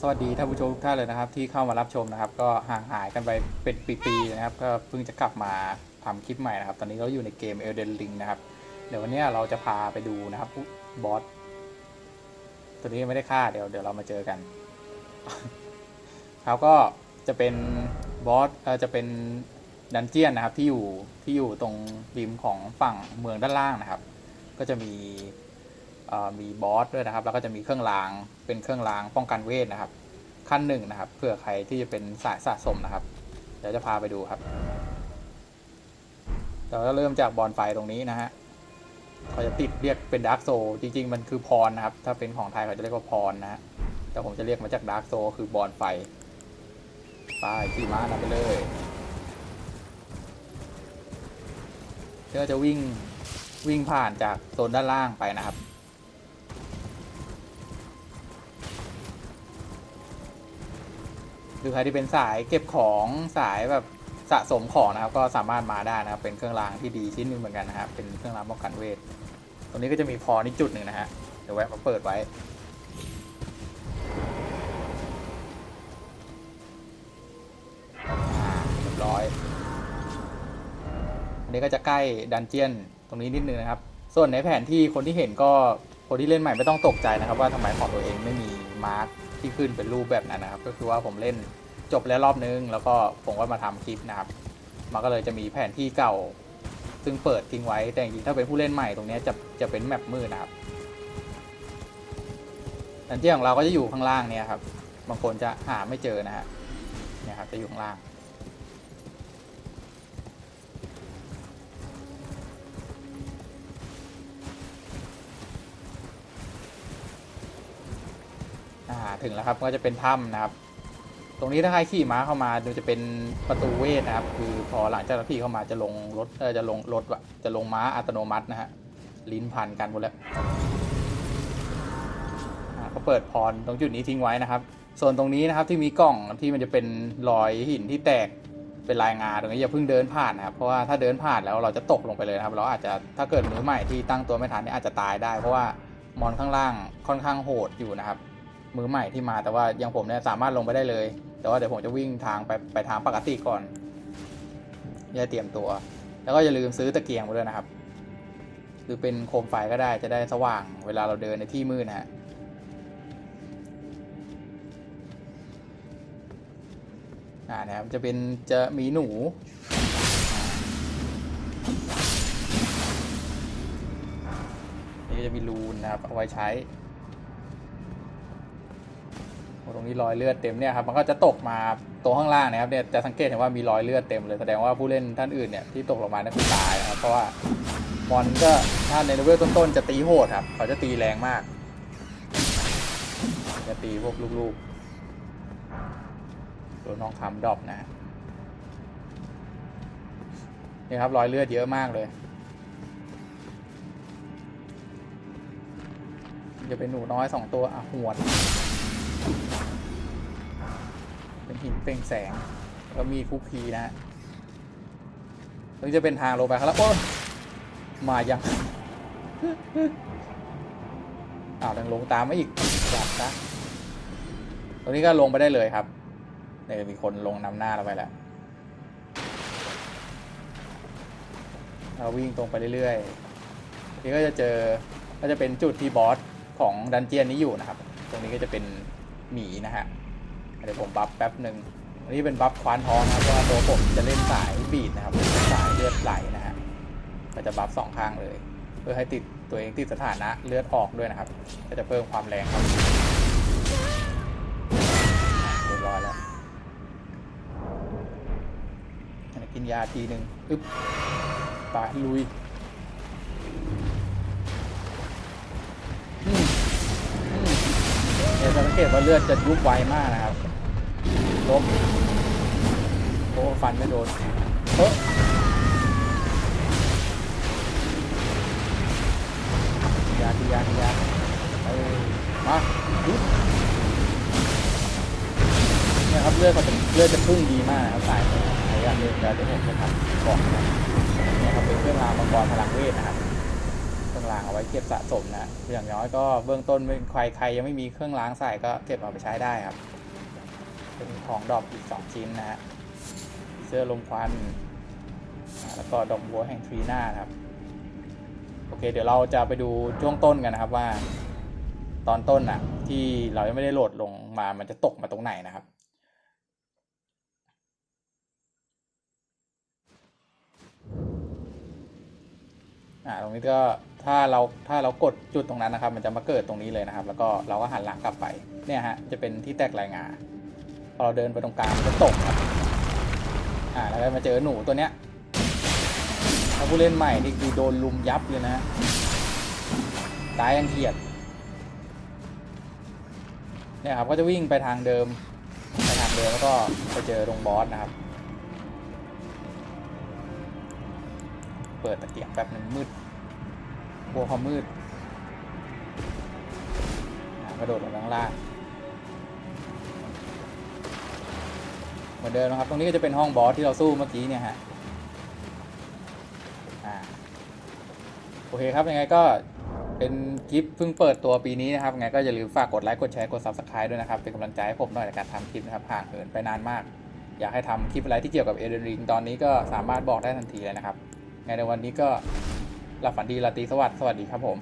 สวัสดีท่านผู้ชมทุกท่านเลยนะครับ ที่เข้ามารับชมนะครับ ก็ห่างหายกันไปเป็นปีๆนะครับ ก็เพิ่งจะกลับมาทำคลิปใหม่นะครับ ตอนนี้เราอยู่ในเกม Elden Ring นะครับ เดี๋ยววันนี้เราจะพาไปดูนะครับบอสตัวนี้ไม่ได้ฆ่าเดี๋ยวเดี๋ยวเรามาเจอกันครับก็จะเป็นบอสเออจะเป็นดันเจียนนะครับที่อยู่ที่อยู่ตรงริมของฝั่งเมืองด้านล่างนะครับ ก็จะมี มีบอสด้วยนะครับ แล้วก็จะมีเครื่องรางเป็นเครื่องรางป้องกันเวทนะครับ ขั้นหนึ่งนะครับเผื่อใครที่จะเป็นสายสะสมนะครับเดี๋ยวจะพาไปดูครับเราก็เริ่มจากบอลไฟตรงนี้นะฮะเขาจะติดเรียกเป็นดาร์กโซจริง ๆ มันคือพรนะครับ ถ้าเป็นของไทยเขาจะเรียกว่าพรนะฮะแต่ผมจะเรียกมาจากดาร์กโซคือบอลไฟไปขี่ม้านำไปเลยก็จะวิ่งวิ่งผ่านจากโซนด้านล่างไปนะครับ หรือใครที่เป็นสายเก็บของสายแบบสะสมของนะครับ ก็สามารถมาได้นะครับ เป็นเครื่องรางที่ดีชิ้นหนึ่งเหมือนกันนะครับ เป็นเครื่องรางป้องกันเวท ตรงนี้ก็จะมีพอนี่จุดหนึ่งนะฮะ เดี๋ยวแวะมาเปิดไว้เรียบร้อย อันนี้ก็จะใกล้ดันเจียนตรงนี้นิดนึงนะครับ ส่วนในแผนที่คนที่เห็นก็คนที่เล่นใหม่ไม่ต้องตกใจนะครับ ว่าทำไมของตัวเองไม่มีมาร์ค ที่ขึ้นเป็นรูปแบบนั้นนะครับ ก็คือว่าผมเล่นจบแล้วรอบนึง แล้วก็ผมก็มาทำคลิปนะครับ มันก็เลยจะมีแผนที่เก่า ซึ่งเปิดทิ้งไว้ แต่จริงๆถ้าเป็นผู้เล่นใหม่ตรงนี้จะจะเป็นแมปมืดนะครับดันเจียนของเราก็จะอยู่ข้างล่างเนี่ยครับ บางคนจะหาไม่เจอนะฮะ เนี่ยครับจะอยู่ข้างล่าง ถึงแล้วครับ ก็จะเป็นถ้ำนะครับ ตรงนี้ถ้าใครขี่ม้าเข้ามาดูจะเป็นประตูเวทนะครับ คือพอหลังจากที่เข้ามาจะลงรถเออจะลงรถวะจะลงม้าอัตโนมัตินะฮะลิ้นพันกันหมดแล้วอ่าก็เปิดพรตรงจุดนี้ทิ้งไว้นะครับ ส่วนตรงนี้นะครับที่มีกล่องที่มันจะเป็นรอยหินที่แตกเป็นลายงาตรงนี้อย่าเพิ่งเดินผ่านนะครับเพราะว่าถ้าเดินผ่านแล้วเราจะตกลงไปเลยนะครับ เราอาจจะถ้าเกิดมือใหม่ที่ตั้งตัวไม่ทันนี่อาจจะตายได้ เพราะว่ามอนข้างล่างค่อนข้างโหดอยู่นะครับ มือใหม่ที่มาแต่ว่าอย่างผมเนี่ยสามารถลงไปได้เลย แต่ว่าเดี๋ยวผมจะวิ่งทางไปไปทางปกติก่อนอย่าเตรียมตัว แล้วก็อย่าลืมซื้อตะเกียงมาด้วยนะครับ หรือเป็นโคมไฟก็ได้จะได้สว่าง เวลาเราเดินในที่มืดนะฮะอ่านะครับจะเป็นจะมีหนูนี่ก็จะมีรูนนะครับเอาไว้ใช้ รงนี้รอยเลือดเต็มเนี่ยครับมันก็จะตกมาตัวข้างล่างนะครับเนี่ยจะสังเกตเห็นว่ามีรอยเลือดเต็มเลยแสดงว่าผู้เล่นท่านอื่นเนี่ยที่ตกลงมาเนี่ยคือตายนะครับเพราะว่ามอนก็ถ้าในเลเวลต้นๆจะตีโหดครับเขาจะตีแรงมาก จะตีพวกลูกๆโดนน้องคำดรอปนะฮะนี่ครับรอยเลือดเยอะมากเลยจะเป็นหนูน้อยสองตัวอะหวด เป็นหินเปล่งแสง แล้วมีคุกคีนะฮะตรงนี้จะเป็นทางลงไปครับแล้วโอ้ยมายังอ้าวยังลงตามมาอีกจับนะตรงนี้ก็ลงไปได้เลยครับเนี่ยมีคนลงนำหน้าเราไปแล้วเราวิ่งตรงไปเรื่อยๆ นี่ก็จะเจอ ก็จะเป็นจุดที่บอสของดันเจียนนี้อยู่นะครับ ตรงนี้ก็จะเป็นหมีนะฮะ เดี๋ยวผมบัฟแป๊บหนึ่งอันนี้เป็นบัฟควานทองนะครับเพราะว่าตัวผมจะเล่นสายบีดนะครับสายเลือดไหลนะฮะก็จะบัฟสองข้างเลย เพื่อให้ติดตัวเองติดสถานะเลือดออกด้วยนะครับ ก็จะเพิ่มความแรงครับเรียบร้อยแล้วกินยาทีหนึ่งอึ๊บไปลุยเนี่ยจะสังเกตว่าเลือดจะยุบไวมากนะครับ ล้มโอ้ฟันไม่โดนเฮ้ยยาทียาทียาเออมายุบเนี่ยครับเลือดเขาจะเลือดจะพุ่งดีมากนะครับสายนี้ในการเลือดจะเห็นจะทำกล่องนะเนี่ยครับเป็นเครื่องรางมังกรพลังเวทนะครับเครื่องรางางเอาไว้เก็บสะสมนะอย่างน้อยก็เบื้องต้นไม่ใครใครยังไม่มีเครื่องล้างใส่ก็เก็บเอาไปใช้ได้ครับ เป็นของดอกอีก 2 ชิ้นนะฮะเสื้อลมควันแล้วก็ดอกบัวแห่งทรีน่าครับ โอเคเดี๋ยวเราจะไปดูช่วงต้นกันนะครับว่า ตอนต้นน่ะที่เรายังไม่ได้โหลดลงมามันจะตกมาตรงไหนนะครับอ่าตรงนี้ก็ถ้าเราถ้าเรากดจุดตรงนั้นนะครับ มันจะมาเกิดตรงนี้เลยนะครับ แล้วก็เราก็หันหลังกลับไปเนี่ยฮะจะเป็นที่แตกรายงาน พอเราเดินไปตรงกลางมันจะตกครับอ่าแล้วก็มาเจอหนูตัวเนี้ยถ้าผู้เล่นใหม่นี่คือโดนลุมยับเลยนะตายยังเขียดเนี่ยครับก็จะวิ่งไปทางเดิมไปทางเดิมแล้วก็ไปเจอตรงบอสนะครับ เปิดตะเกียงแป๊บหนึ่งมืดกลัวความมืดกระโดดลงข้างล่าง เหมือนเดิมนะครับ ตรงนี้ก็จะเป็นห้องบอสที่เราสู้เมื่อกี้เนี่ยฮะโอเคครับยังไงก็เป็นคลิปเพิ่งเปิดตัวปีนี้นะครับยังไงก็อย่าลืมฝากกดไลค์กดแชร์กด subscribe ด้วยนะครับ เป็นกำลังใจให้ผมหน่อยในการทำคลิปนะครับห่างเหินไปนานมาก อยากให้ทำคลิปอะไรที่เกี่ยวกับเอเดนริงตอนนี้ก็สามารถบอกได้ทันทีเลยนะครับไงในวันนี้ก็หลับฝันดีราตรีสวัสดิ์สวัสดีครับผม